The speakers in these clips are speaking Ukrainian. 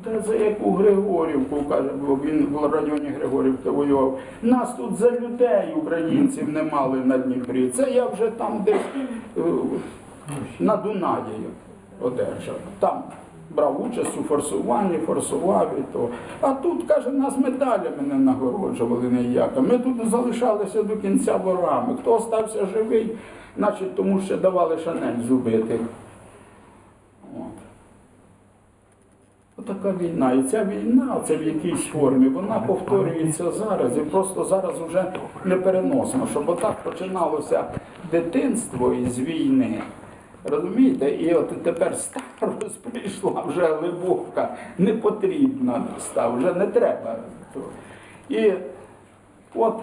Та за яку Григорівку, каже, бо він в районі Григорівки воював. Нас тут за людей українців не мали на Дніпрі. Це я вже там десь е, на Дунаї одержав. Там брав участь у форсуванні, форсував і то. А тут, каже, нас медалями не нагороджували ніяко. Ми тут залишалися до кінця ворами. Хто остався живий, значить тому ще давали шанель зубити. От. Отака війна. І ця війна, це в якійсь формі, вона повторюється зараз. І просто зараз вже непереносно, щоб отак починалося дитинство із війни. Розумієте? І от тепер старость прийшла вже глибока, не потрібна став, вже не треба. І от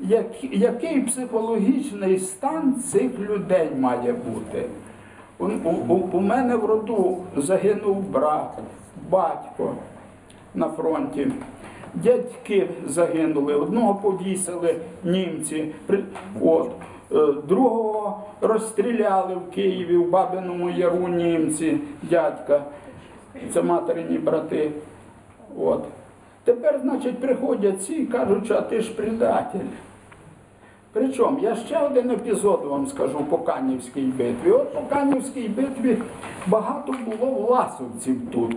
як, який психологічний стан цих людей має бути? У, у, у мене в роду загинув брат, батько на фронті. Дядьки загинули, одного повісили німці, от, е, другого розстріляли в Києві, в Бабиному Яру німці, дядька, це материні брати. От. Тепер, значить, приходять ці і кажуть, а ти ж предатель. Причому я ще один епізод вам скажу по Канівській битві. От по Канівській битві багато було власовців тут.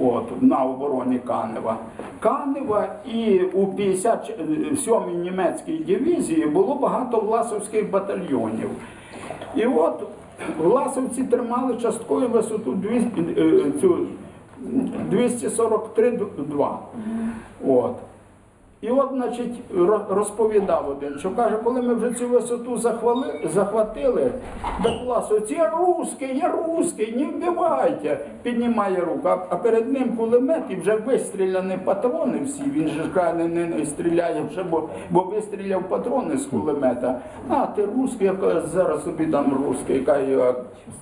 От, на обороні Канева. Канева і у 57-й німецькій дивізії було багато власовських батальйонів. І от власовці тримали часткову висоту 200, е, 243-2. От. І от, значить, розповідав один, що каже, коли ми вже цю висоту захвали, захватили, до класу, я русський, я русський, не вбивайте, піднімає руку, а, перед ним кулемет і вже вистріляні патрони всі, він же каже, не, не, стріляє вже, бо, бо вистріляв патрони з кулемета. А, ти русський, я кажу, зараз собі дам русський, каже, я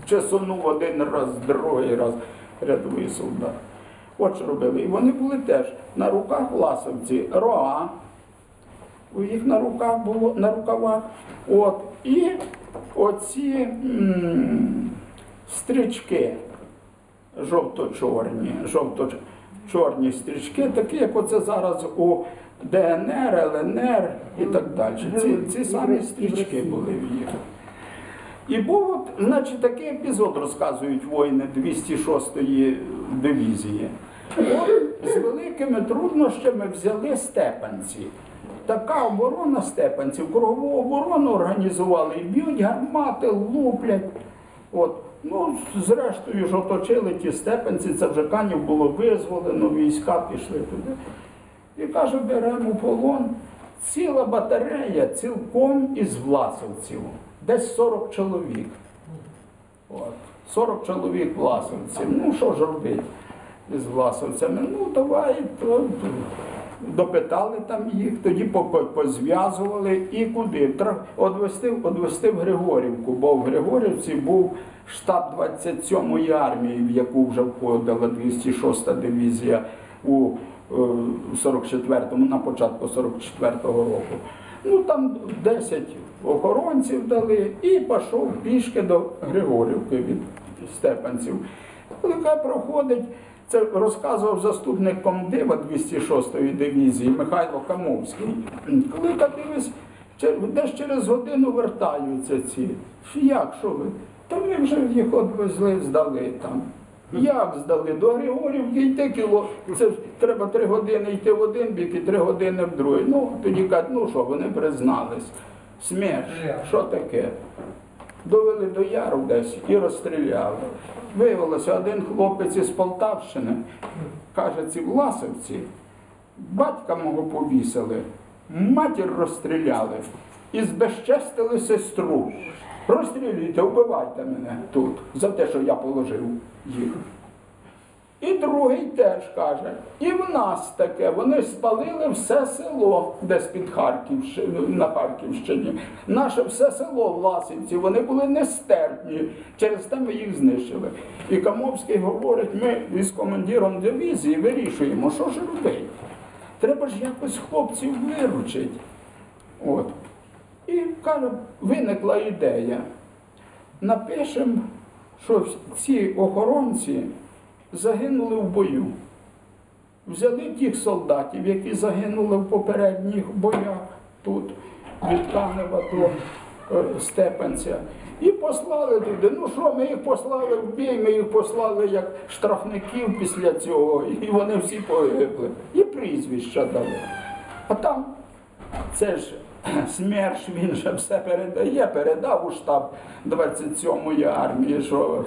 чесонув один раз, другий раз, рядовий солдат. От що робили. І вони були теж на руках власовці, роа. У їх на руках було на рукавах. От. І оці м, стрічки жовто-чорні, жовто-чорні стрічки, такі, як оце зараз у ДНР, ЛНР і так далі. Ці, ці самі стрічки були в їх. І був, значить, такий епізод розказують воїни 206-ї дивізії. От, з великими труднощами взяли степанці. Така оборона степанців, кругову оборону організували, б'ють гармати, луплять. От. Ну, зрештою ж оточили ті степанці, це вже канів було визволено, війська пішли туди. І каже, беремо полон ціла батарея цілком із власовців, десь 40 чоловік. От. 40 чоловік власовців. Ну що ж робити із власовцями? Ну давай, допитали там їх, тоді по- по- позв'язували і куди? Одвести, в Григорівку, бо в Григорівці був штаб 27-ї армії, в яку вже входила 206-та дивізія у е, 44-му, на початку 44-го року. Ну там 10 охоронців дали і пішов пішки до Григорівки від Степанців. Коли проходить, це розказував заступник комдива 206-ї дивізії Михайло Камовський. Коли дивись, десь через годину вертаються ці. Як, що ви? Та ми вже їх відвезли, здали там. Як здали? До Григорівки йти кіло. Це треба три години йти в один бік і три години в другий. Ну, тоді кажуть, ну що, вони признались. Смерть, що таке? Довели до яру десь і розстріляли. Виявилося, один хлопець із Полтавщини, каже, ці власовці, батька мого повісили, матір розстріляли і збезчестили сестру. Розстрілюйте, вбивайте мене тут за те, що я положив їх. І другий теж каже, і в нас таке, вони спалили все село десь під Харківщиною, на Харківщині. Наше все село Власівці, вони були нестерпні, через те ми їх знищили. І Камовський говорить, ми із командиром дивізії вирішуємо, що ж робити. Треба ж якось хлопців виручити. От. І каже, виникла ідея. Напишемо, що ці охоронці загинули в бою. Взяли тих солдатів, які загинули в попередніх боях тут, від Канева до е, Степенця, і послали туди. Ну що, ми їх послали в бій, ми їх послали як штрафників після цього, і вони всі погибли. І прізвища дали. А там це ж СМЕРШ, він же все передає, передав у штаб 27-ї армії, що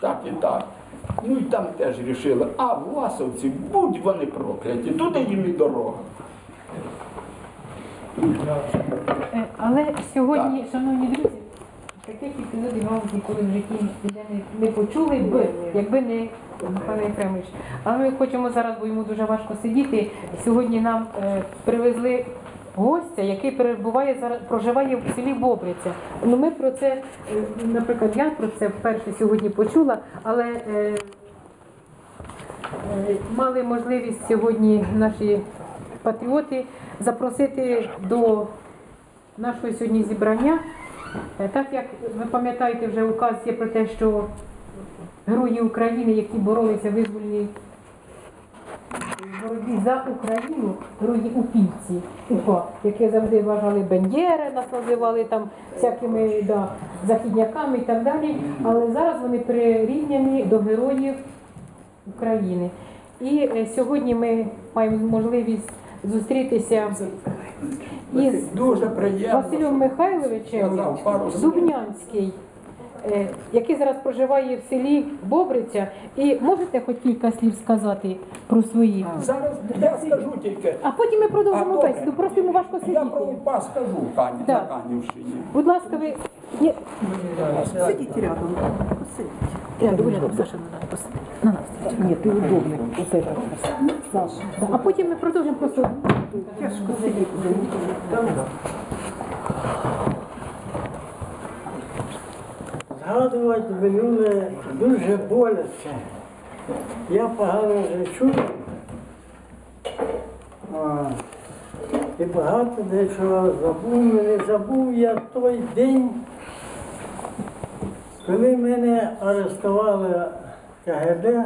так і так. Ну і там теж рішили, а власовці, будь вони прокляті, туди їм і дорога. Е, Але сьогодні, шановні друзі, таких епізодів, мабуть, ніколи в житті не, не почули б, якби не Михайло Єфремович. Але ми хочемо зараз, бо йому дуже важко сидіти. Сьогодні нам е, привезли гостя, який перебуває зараз, проживає в селі Бобриця. Ну ми про це, е, наприклад, я про це вперше сьогодні почула, але е, Е, мали можливість сьогодні наші патріоти запросити до нашого сьогодні зібрання. Е, Так як ви пам'ятаєте, вже указ є про те, що герої України, які боролися в визвольній боротьбі за Україну, герої упівці, які завжди вважали Бендєри, нас називали там всякими да, західняками і так далі. Але зараз вони прирівняні до героїв України. І е, сьогодні ми маємо можливість зустрітися із Василем Михайловичем. Дубнянський, який зараз проживає в селі Бобриця. І можете хоч кілька слів сказати про свої? Зараз я скажу тільки. А потім ми продовжимо бесіду. Просто йому важко Я про. УПА скажу Кані, на Так. Канівщині. Будь ласка, ви Ні, Сидите рядом. Посидите. рядом, рядом, Саша, на нас посидить. На нас. Нет, ты удобный. Усадь. Саша. Да, А потім ми продовжимо просто. Тяжко сидіти. Згадувати минуле дуже боляче. Я погано вже чую. І багато дечого забув. Не забув я той день, коли мене арештували КГБ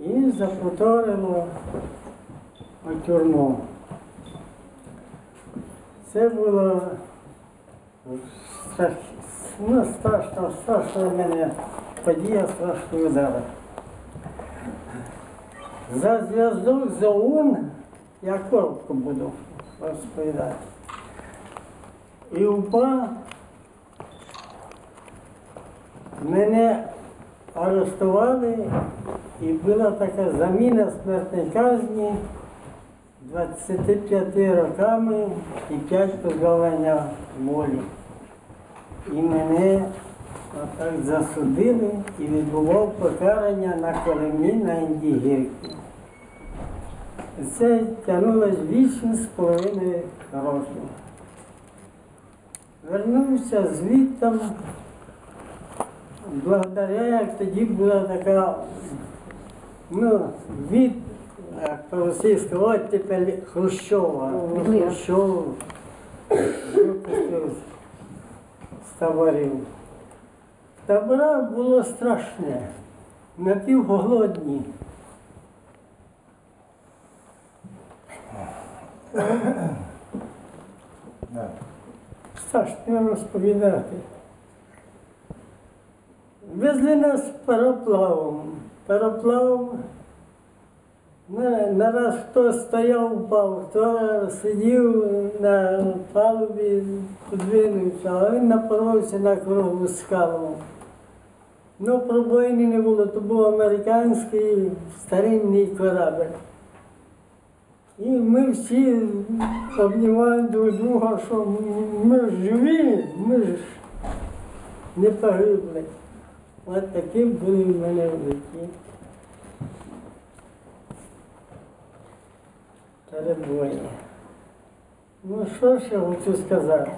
і запроторило у тюрму. Це було ну, страшно, страшно мене подія, страшно удар. За зв'язок з ОУН я коротко буду розповідати. І УПА мене арештували і була така заміна смертної казні 25 роками і 5 позбавлення волі. І мене отак засудили і відбував покарання на Колемі на Індігірці. Це тягнулося вісім з половиною років. Вернувся звідтам, благодаря, як тоді була така, ну, від, як по-російськи, оттепель Хрущова. Ну, Хрущов випустив з таборів. Табора було страшне, напівголодні. Страшно розповідати. Везли нас пароплавом. Пароплав на, нараз хто стояв, впав, хто сидів на палубі, подвинувся, а він напоровся на кругу скалу. Ну, пробоїни не було, то був американський старинний корабль. І ми всі обнімаємо друг друга, що ми ж живі, ми ж не погибли. От такі були в мене в житті. Перебої. Ну що ж я хочу сказати?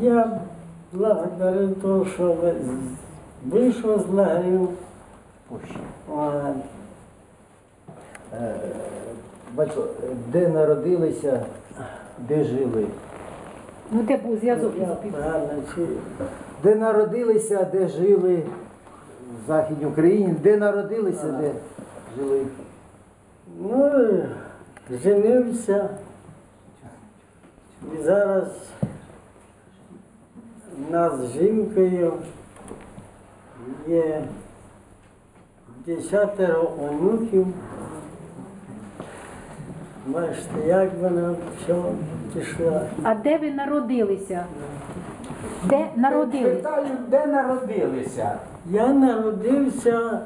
Я благодарю того, що вийшов з лагерів. Е, Батько, де народилися, де жили? Ну де був зв'язок де народилися, де жили в Західній Україні, де народилися, де жили. Ну, женився. І зараз в нас з жінкою є десятеро онуків. Бачите, як вона все пішла. А де ви народилися? Де народилися? Питаю, де народилися? Я народився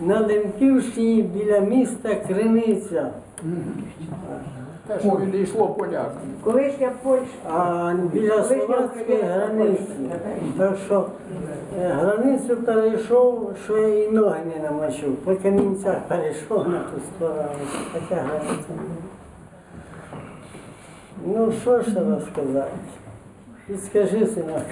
на Лемківщині біля міста Криниця. Те, що йшло полякам. Колишня Польща. А біля словацької границі. Так що е, границю перейшов, що я і ноги не намочив. По камінцях перейшов на ту сторону. Така границя. Ну, що ще розказати? Підскажи, синок.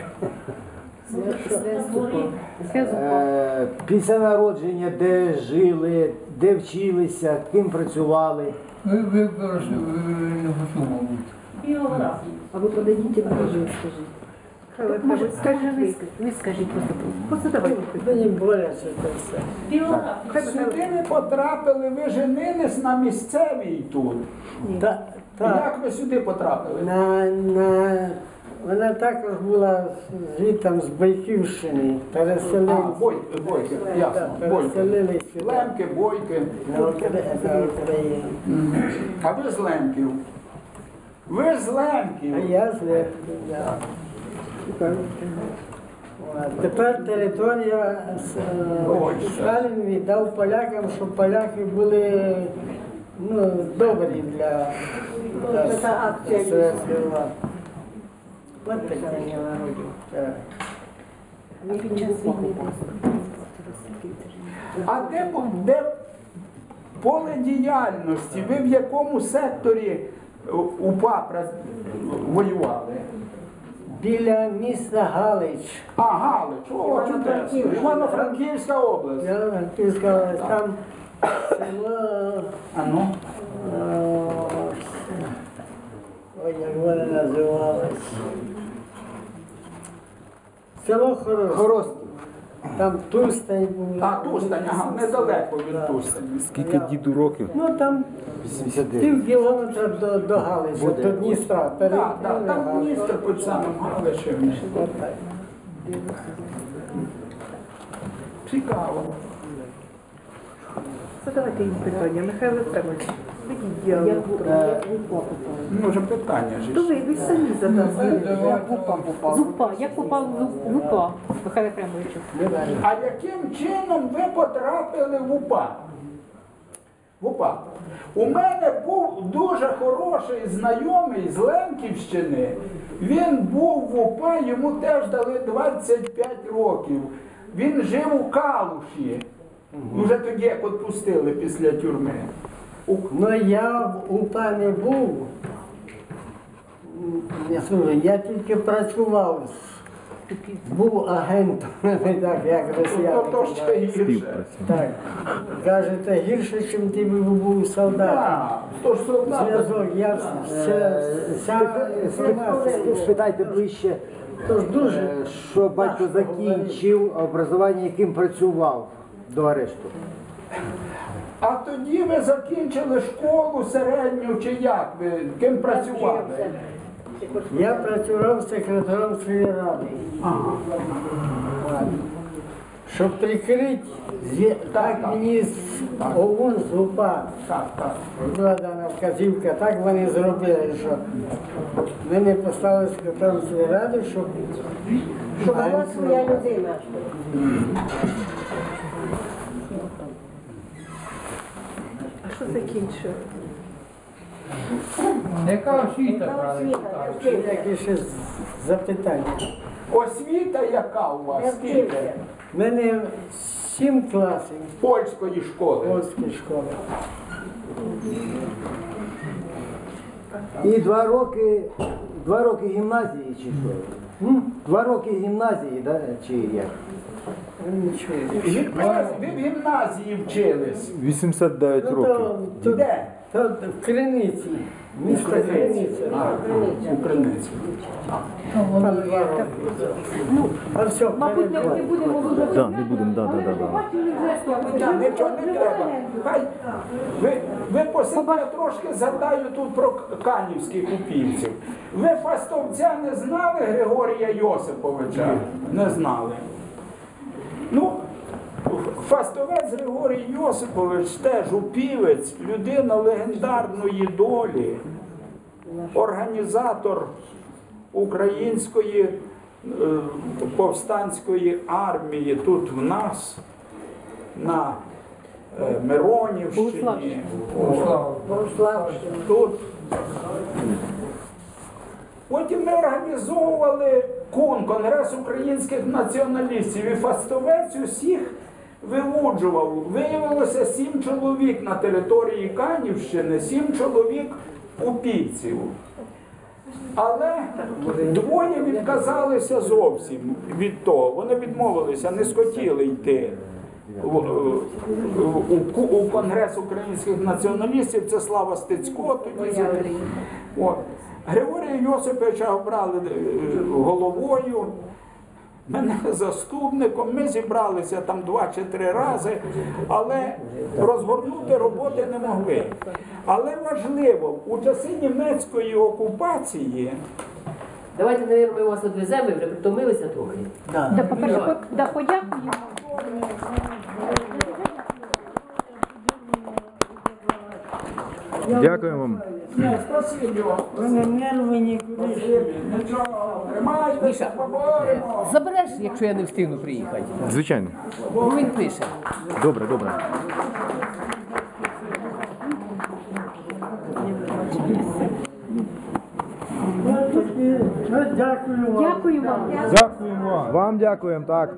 Е, після народження, де жили, де вчилися, ким працювали. Ви, ви, просто, не мабуть. А ви подадіть ближе, скажіть. Може, скажи, ви, скажіть. ви скажіть просто. Просто давайте. Мені боляче це все. Сюди ви потрапили, ви женились на місцевій тут. Та, так. Як ви сюди потрапили? На, на, вона також була звідтам з Байківщини, А, бойки, бойки, ясно, бойки. Лемки, бойки. На Укра- А ви з Лемків? Ви з А Лемків. я з да. Тепер територія е, Сталін віддав полякам, щоб поляки були ну, добрі для, для совєтської влади. От така народів. Так. А де, де поле діяльності? Ви в якому секторі е, УПА воювали? Біля міста Галич. А, Галич, о, чудесно. Івано-Франківська область. Я Франківська область, там село. А ну? Ой, як воно називалось. Село Хорос. Хорос. Там Тустань був. А, Тустань, ага, недалеко від Тустані. Скільки діду років? Ну там 89. пів кілометра до, до Галича, до Дністра. Так, так, там Галич. під самим Галичем. Отак. Цікаво. Задавайте їм питання, Михайло Ефремович. Ведіть діалог. Може питання ж. То ви, ви самі задали. З УПА. Як попав в УПА, Михайло Ефремовичу? А яким чином ви потрапили в УПА? В УПА. У мене був дуже хороший знайомий з Лемківщини. Він був в УПА, йому теж дали 25 років. Він жив у Калуші. Вже тоді, як відпустили після тюрми. У- Ну я в УПА не був. Я, слухай, я тільки працював. Був агентом, так, як росіяни. Ну, то ще гірше. Так. Кажете, гірше, ніж ти був солдатом. Так, то ж солдат. Зв'язок, я все, вся інформація. Спитайте ближче, Тож дуже. е, що батько закінчив, образування яким працював до арешту. Тоді ви закінчили школу середню чи як? Ви ким працювали? Я працював секретарем сільради. Ага. Щоб прикрити, так мені з ОУН з УПА була дана вказівка, так вони зробили, що мене поставили секретарем сільради, щоб Щоб була своя людина. Що закінчив? Яка освіта, правильно? не які ще запитання. Освіта яка у вас? Скільки? У мене сім класів Польської школи. польської школи. І два роки, два роки гімназії чи що? М? Два роки гімназії, да? чи як? Нічого. Ви ви в гімназії вчились. 89 Ну, років. то, то, Де? Тут в Криниці. Місто Криниця. У Криниці. Там два роки. А все, Мабуть, не, не будемо вже Да, не будемо, да, да, да, да. Нічого не треба. Хай ви, ви посидите, я трошки згадаю тут про канівських купівців. Ви фастовця не знали Григорія Йосиповича? Не знали. Ну, фастовець Григорій Йосипович теж упівець, людина легендарної долі, організатор української е, повстанської армії тут в нас на е, Миронівщині. Тут. Потім ми організовували КУН, Конгрес українських націоналістів, і фастовець усіх вилуджував. Виявилося сім чоловік на території Канівщини, сім чоловік у упівців. Але двоє відказалися зовсім від того. Вони відмовилися, не схотіли йти у, у, у Конгрес українських націоналістів. Це Слава Стецько тоді. От. Григорія Йосиповича обрали е, головою. Мене заступником, ми зібралися там два чи три рази, але розгорнути роботи не могли. Але важливо, у часи німецької окупації Давайте, мабуть, ми вас відвеземо, вже притомилися трохи. Да, по-перше, да, подякуємо. Дякуємо вам. Ні, нерви. Нічого, тримайтеся, поборемо. Забереш, якщо я не встигну приїхати. Звичайно. Бо він пише. Добре, добре. Дякую вам. Дякую вам. Вам дякуємо, так.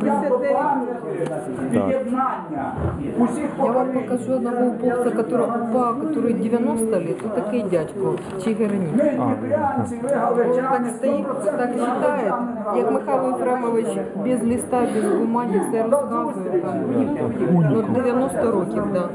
Свято пам'яті, від'єднання усіх Я вам поколінь. покажу одного уповца, который упа, который 90 лет, вот такой дядько, Чигирни. Ми, дніпрянці, ви Он галичани, так стоит, 100% так считает, як Михайло Ефремович без листа, без бумаги все розказує там. Ну, 90 років, да.